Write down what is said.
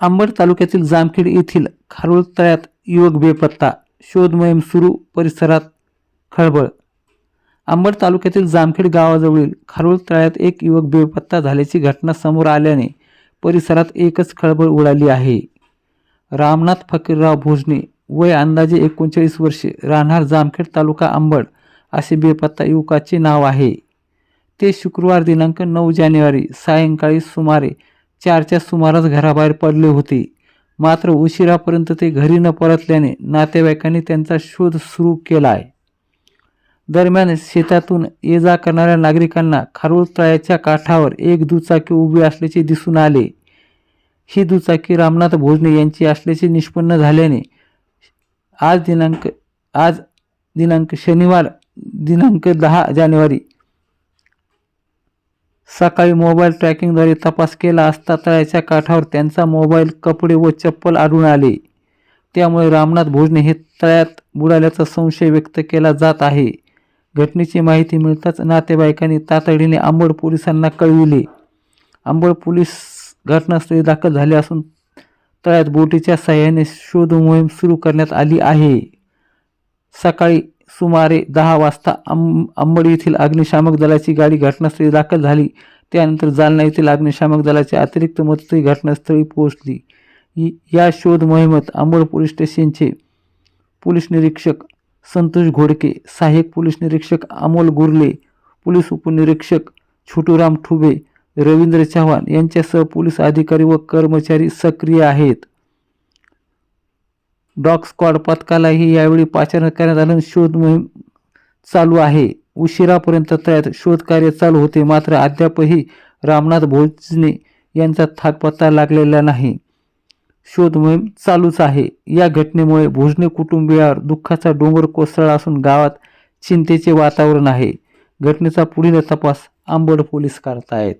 अंबड तालुक्यातील जामखेड येथील खारोळ तळ्यात युवक बेपत्ता शोध मोहीम सुरू परिसरात खळबळ. अंबड तालुक्यातील जामखेड गावाजवळील खारोळ तळ्यात एक युवक बेपत्ता झाल्याची घटना समोर आल्याने परिसरात एकच खळबळ उडाली आहे. रामनाथ फकीरराव भोजने वय अंदाजे एकोणचाळीस वर्षे राहणार जामखेड तालुका अंबड असे बेपत्ता युवकाचे नाव आहे. ते शुक्रवार दिनांक नऊ जानेवारी सायंकाळी सुमारे चारच्या सुमारास घराबाहेर पडले होते. मात्र उशिरापर्यंत ते घरी न परतल्याने नातेवाईकांनी त्यांचा शोध सुरू केला आहे दरम्यान शेतातून ये जा करणाऱ्या नागरिकांना खारोळ तळ्याच्या काठावर एक दुचाकी उभी असल्याचे दिसून आले. ही दुचाकी रामनाथ भोजने यांची असल्याचे निष्पन्न झाल्याने आज दिनांक आज दिनांक शनिवार दिनांक दहा जानेवारी सकाळी मोबाईल ट्रॅकिंगद्वारे तपास केला असता तळ्याच्या काठावर त्यांचा मोबाईल कपडे व चप्पल आढळून आले. त्यामुळे रामनाथ भोजने हे तळ्यात बुडाल्याचा संशय व्यक्त केला जात आहे. घटनेची माहिती मिळताच नातेवाईकांनी तातडीने आंबड पोलिसांना कळविले. आंबड पोलीस घटनास्थळी दाखल झाले असून तळ्यात बोटीच्या साह्याने शोध मोहीम सुरू करण्यात आली आहे. सकाळी सुमारे दहा वाजता अंब अंबड येथील अग्निशामक दलाची गाडी घटनास्थळी दाखल झाली. त्यानंतर जालना येथील अग्निशामक दलाची अतिरिक्त मदतही घटनास्थळी पोहोचली. या शोध मोहिमेत अंबड पोलीस स्टेशनचे पोलीस निरीक्षक संतोष घोडके सहाय्यक पोलीस निरीक्षक अमोल गुर्ले पोलीस उपनिरीक्षक छोटूराम ठुबे रवींद्र चव्हाण यांच्यासह पोलीस अधिकारी व कर्मचारी सक्रिय आहेत. डॉग स्क्वॉड पथकालाही यावेळी पाचारण करण्यात आलं शोध मोहीम चालू आहे. उशिरापर्यंत त्यात शोधकार्य चालू होते. मात्र अद्यापही रामनाथ भोजने यांचा थाकपत्ता लागलेला नाही. शोध मोहीम चालूच आहे. या घटनेमुळे भोजने कुटुंबियावर दुःखाचा डोंगर कोसळला असून गावात चिंतेचे वातावरण आहे. घटनेचा पुढील तपास आंबड पोलीस करतायत.